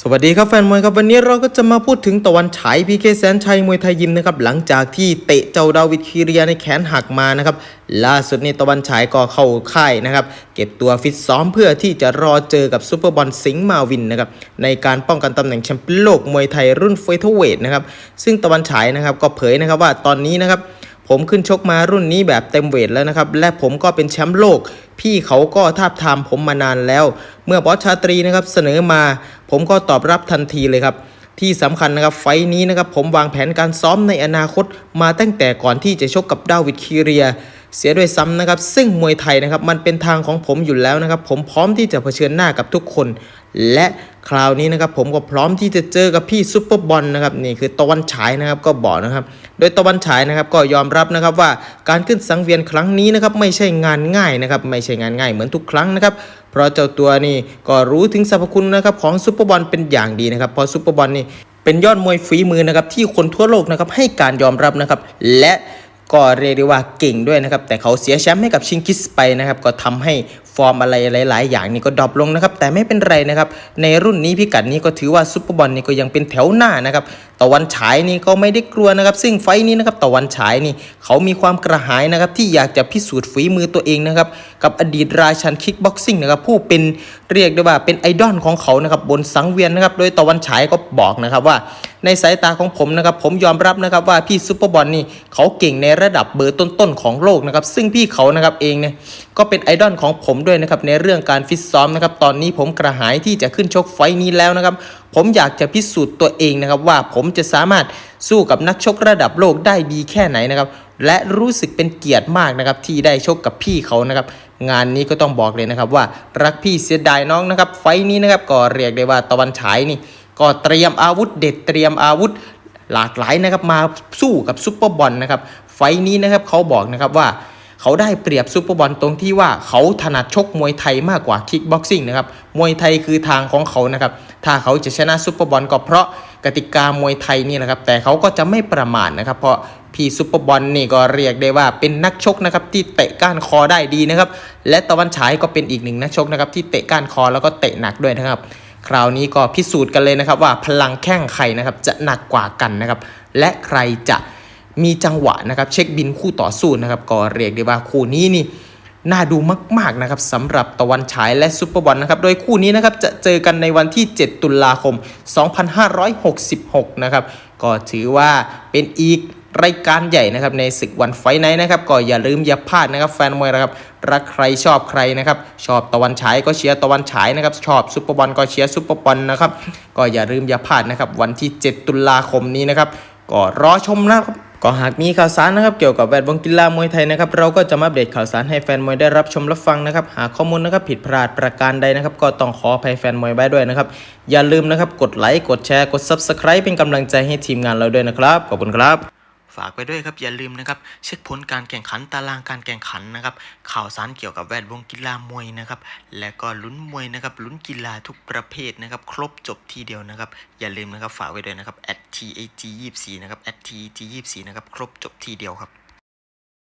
สวัสดีครับแฟนมวยครับวันนี้เราก็จะมาพูดถึงตะวันฉายพีเคแสนชัยมวยไทยยิมนะครับหลังจากที่เตะเจ้าดาวิดคีเรียในแขนหักมานะครับล่าสุดนี้ตะวันฉายก็เข้าค่ายนะครับเก็บตัวฟิตซ้อมเพื่อที่จะรอเจอกับซูเปอร์บอลสิงห์มาวินนะครับในการป้องกันตำแหน่งแชมป์โลกมวยไทยรุ่นเฟเธอร์เวทนะครับซึ่งตะวันฉายนะครับก็เผยนะครับว่าตอนนี้นะครับผมขึ้นชกมารุ่นนี้แบบเต็มเวทแล้วนะครับ และผมก็เป็นแชมป์โลก พี่เขาก็ทาบทามผมมานานแล้ว เมื่อบอสชาตรีนะครับเสนอมา ผมก็ตอบรับทันทีเลยครับ ที่สำคัญนะครับไฟนี้นะครับผมวางแผนการซ้อมในอนาคตมาตั้งแต่ก่อนที่จะชกกับดาวิดคีเรีย เสียด้วยซ้ำนะครับ ซึ่งมวยไทยนะครับมันเป็นทางของผมอยู่แล้วนะครับ ผมพร้อมที่จะเผชิญหน้ากับทุกคน และคราวนี้นะครับผมก็พร้อมที่จะเจอกับพี่ซุปเปอร์บอลนะครับนี่คือตะวันฉายนะครับก็บอกนะครับ โดยตะวันฉายนะครับก็ยอมรับนะครับว่าการขึ้นสังเวียนครั้งนี้นะครับไม่ใช่งานง่ายนะครับไม่ใช่งานง่ายเหมือนทุกครั้งนะครับเพราะเจ้าตัวนี่ก็รู้ถึงสรรพคุณนะครับของซุปเปอร์บอลเป็นอย่างดีนะครับเพราะซุปเปอร์บอลนี่เป็นยอดมวยฝีมือนะครับที่คนทั่วโลกนะครับให้การยอมรับนะครับและ ก็เรียกได้ว่าเก่งด้วยนะครับ แต่เขาเสียแชมป์ให้กับชิงกิสไปนะครับ ก็ทำให้ฟอร์มอะไรหลาย ๆ อย่างนี่ก็ดรอปลงนะครับ แต่ไม่เป็นไรนะครับ ในรุ่นนี้พิกัดนี้ก็ถือว่าซุปเปอร์บอลนี่ก็ยังเป็นแถวหน้านะครับตะวันฉายนี่ก็ไม่ได้กลัวนะครับ ซึ่งไฟท์นี้นะครับตะวันฉายนี่เขามีความกระหายนะครับ ที่อยากจะพิสูจน์ฝีมือตัวเองนะครับ กับอดีตราชันคิกบ็อกซิ่งนะครับ ผู้เป็นเรียกได้ว่าเป็นไอดอลของเขานะครับบนสังเวียนนะครับ โดยตะวันฉายก็บอกนะครับว่า ในสายตาของผมนะครับ ผมยอมรับนะครับว่าพี่ซุปเปอร์บอลนี่เขาเก่งในระดับเบอร์ต้นๆของโลกนะครับ ซึ่งพี่เขานะครับเองเนี่ยก็เป็นไอดอลของผมด้วยนะครับในเรื่องการฟิตซ้อมนะครับตอนนี้ผมกระหายที่จะขึ้นชกไฟนี้แล้วนะครับผมอยากจะพิสูจน์ตัวเองนะครับว่าผมจะสามารถสู้กับนักชกระดับโลกได้ดีแค่ไหนนะครับและรู้สึกเป็นเกียรติมากนะครับที่ได้ชกกับพี่เขานะครับงานนี้ก็ต้องบอกเลยนะครับว่ารักพี่เสียดายน้องนะครับไฟนี้นะครับก็เรียกได้ว่าตะวันฉายนี่ ก็เตรียมอาวุธเด็ดเตรียมอาวุธหลากหลายนะครับมาสู้กับซุปเปอร์บอลนะครับไฟนี้นะครับเขาบอกนะครับว่า เขาได้เปรียบซุปเปอร์บอลตรงที่ว่าเขาถนัดชกมวยไทยมากกว่าคิกบ็อกซิ่งนะครับมวยไทยคือทางของเขานะครับถ้าเขาจะชนะซุปเปอร์บอลก็เพราะกติกามวยไทยนี่นะครับแต่เขาก็จะไม่ประมาทนะครับ เพราะพี่ซุปเปอร์บอลนี่ก็เรียกได้ว่าเป็นนักชกนะครับที่เตะก้านคอได้ดีนะครับและตะวันฉายก็เป็นอีกหนึ่งนักชกนะครับที่เตะก้านคอแล้วก็เตะหนักด้วยนะครับคราวนี้ก็พิสูจน์กันเลยนะครับว่าพลังแข้งใครนะครับจะหนักกว่ากันนะครับและใครจะ มีจังหวะนะครับเช็คบินคู่ต่อสู้นะครับก็เรียกได้ว่าคู่นี้นี่น่าดูมากๆนะครับสำหรับตะวันฉายและซุปเปอร์บอลนะครับโดยคู่นี้นะครับจะเจอกันในวันที่ 7 ตุลาคม 2566 นะครับก็ถือว่าเป็นอีกรายการใหญ่นะครับในศึกวันไฟไนท์นะครับก็อย่าลืมอย่าพลาดนะครับแฟนมวยนะครับรักใครชอบใครนะครับชอบตะวันฉายก็เชียร์ตะวันฉายนะครับชอบซุปเปอร์บอลก็เชียร์ซุปเปอร์บอลนะครับก็อย่าลืมอย่าพลาดนะครับวันที่ 7 ตุลาคมนี้นะครับ ก็รอชมนะครับก็หากมีข่าวสารนะครับเกี่ยวกับแวดวงกีฬามวยไทยนะครับเราก็จะมาอัปเดตข่าวสารให้แฟนมวยได้รับชมรับฟังนะครับ หากข้อมูลนะครับผิดพลาดประการใดนะครับ ก็ต้องขออภัยแฟนมวยไว้ด้วยนะครับ อย่าลืมนะครับกดไลค์กดแชร์กด Subscribe เป็นกำลังใจให้ทีมงานเราด้วยนะครับขอบคุณครับ ฝากไปด้วยครับอย่าลืมนะครับเช็คผลการแข่งขันตารางการแข่งขันนะครับข่าวสารเกี่ยวกับแวดวงกีฬามวยนะครับและก็ลุ้นมวยนะครับลุ้นกีฬาทุกประเภทนะครับครบจบทีเดียวนะครับอย่าลืมนะครับฝากไว้ด้วยนะครับ at tag 24นะครับ at tag 24นะครับครบจบทีเดียวครับ